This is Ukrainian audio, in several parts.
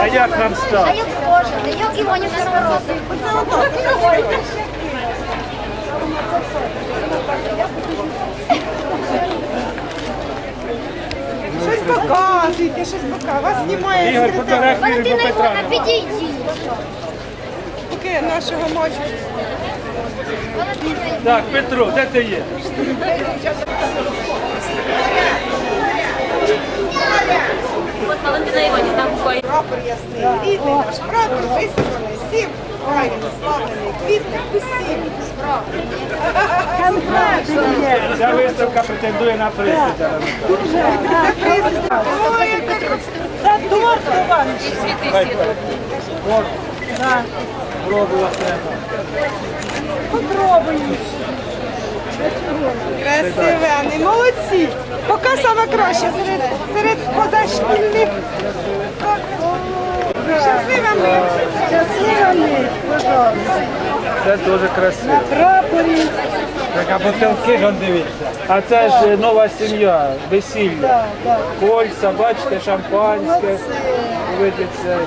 А як нам А як схоже, як Іванівка народу. Щось показуйте, щось показуйте. Вас знімає Ігор, секретар. Валентина Івановна, підійдіть. Поки нашого мальчика. Валентина Івановна. Так, Петро, де ти є? Ось Валентина Іванівна буквально. Прапор ясний, рідний наш прапор висипаний, сім правильно славлений, квітник усім. Ця виставка претендує на приз. Ой, яка Це торт у вас. Пробувати треба. Красивенний, молодці. Поки саме краще серед, серед позашкільних. Щасливими. Щасливими, пожалуйста. Це дуже красиво. Прапорі. Так, а бутилки ж дивіться. А це ж нова сім'я, весілля. Кольця, бачите, шампанське. Видиться.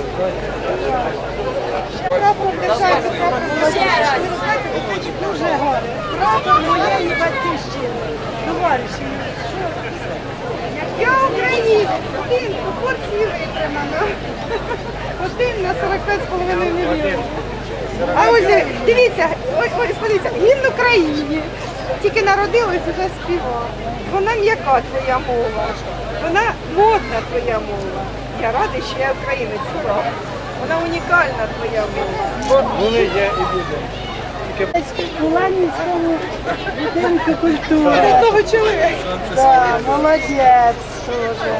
Прапор державний, прапор Дуже гарно. Прапор моєї батьківщини. Товариші. Я українець. Один, у порції витримано. Один на 45,5 мільйонів. А ось дивіться, ось, ось подивіться, гімн України. Тільки народилась вже співав. Вона м'яка твоя мова. Вона модна твоя мова. Я радий, що я українець. Вона унікальна твоя мова. Були, є і буде. У Ленінському будинку культури. Одного чоловіка. Да, молодець дуже.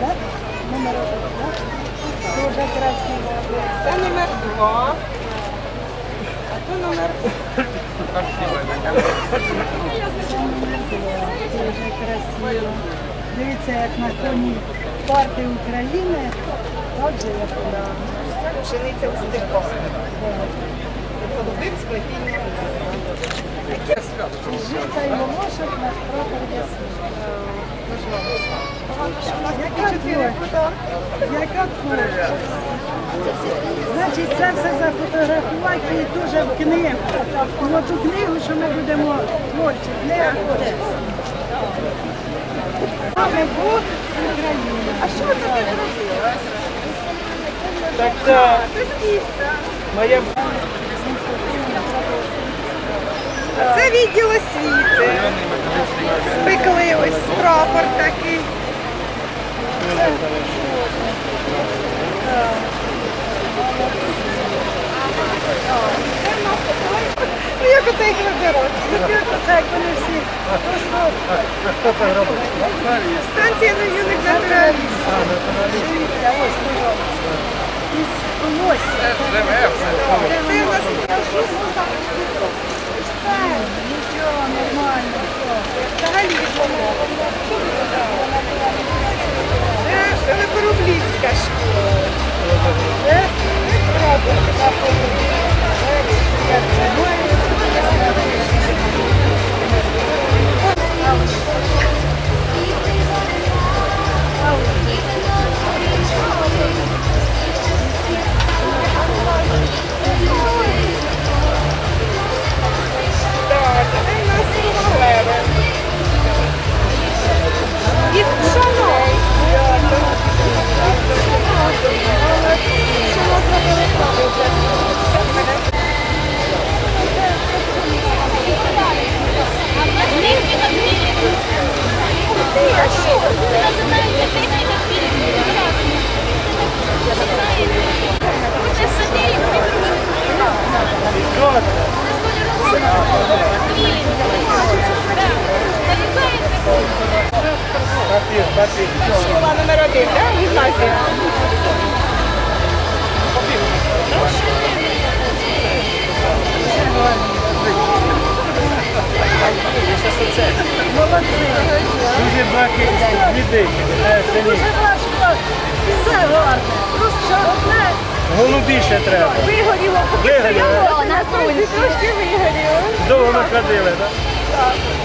Так? Номер один. Дуже красиво. Це номер два. А то номер Дуже красиво. Дивіться, як на коні партії України. Отже, як вона. пшениця у степах. Голубим склепіння. Жита і волошок наш прапор ясний. Яка творча? Яка творча? Значить, це все зафотографувати і дуже в книгу. І от у книгу, що ми будемо творчі книги. Саме Бог України. А що це ти зробила? Так це тісто. моє Це відділ освіти. Спекли ось прапор такий. Ну як оце їх вибирати? Це як вони. Станція юних натуралістів. Це у нас Нічого, нормально. Школа номер один, так? Гімназія. Дуже багато людей. Дуже важко. Все гарно. Просто одне. Голубі ще треба. Вигоріло. Вигоріло. Трошки вигоріло. Довго ми ходили, так? Так.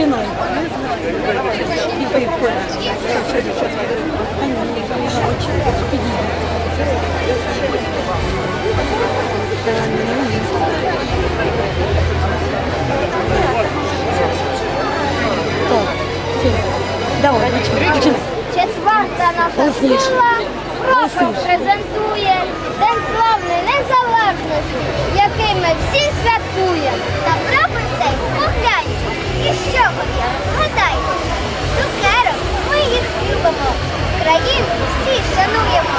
Починай. Давай, починай. Четверта наша школа просто презентує День славної незалежності, який ми всі святкуємо. Та прапор цей погляньте. І що ви гадайте? Цукерок ми їх любимо. Країну всі шануємо.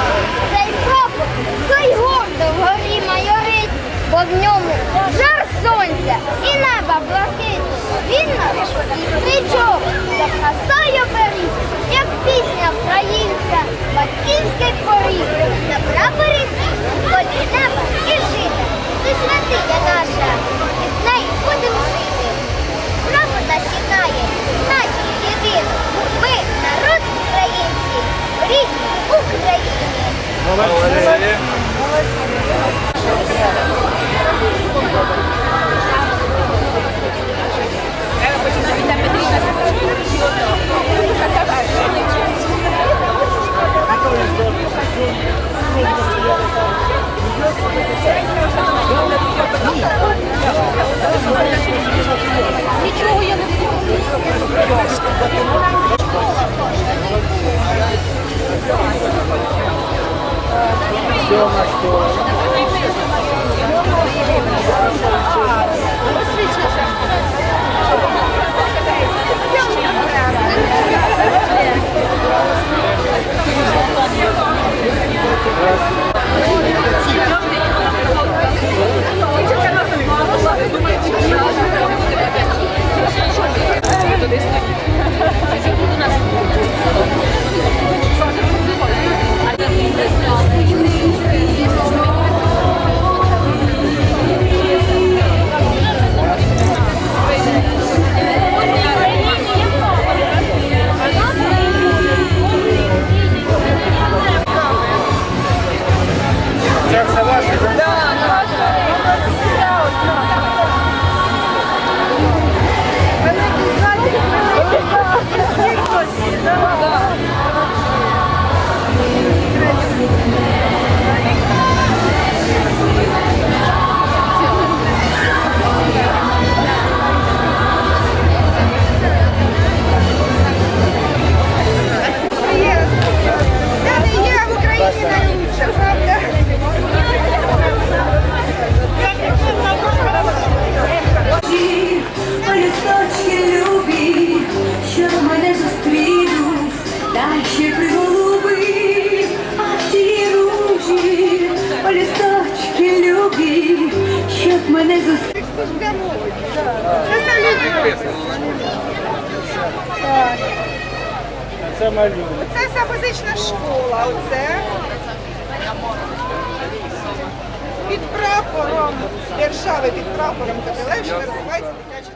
Цей прапор той гордо вгорі бо в ньому жар сонця і неба блакить. Він наш стрічок за красою беріг, як пісня українська, батьківський поріг. На прапорі колі неба і жити. Це святиня наша, і з нею будемо жити. Прапор нас єднає, націю єдину. Ми народ український, в рідній Україні. Сьома зустрінуть. Це салют. Так. Це малюнок. Це музична школа. Оце. Під прапором держави, під прапором Капелевича розвивається дитячий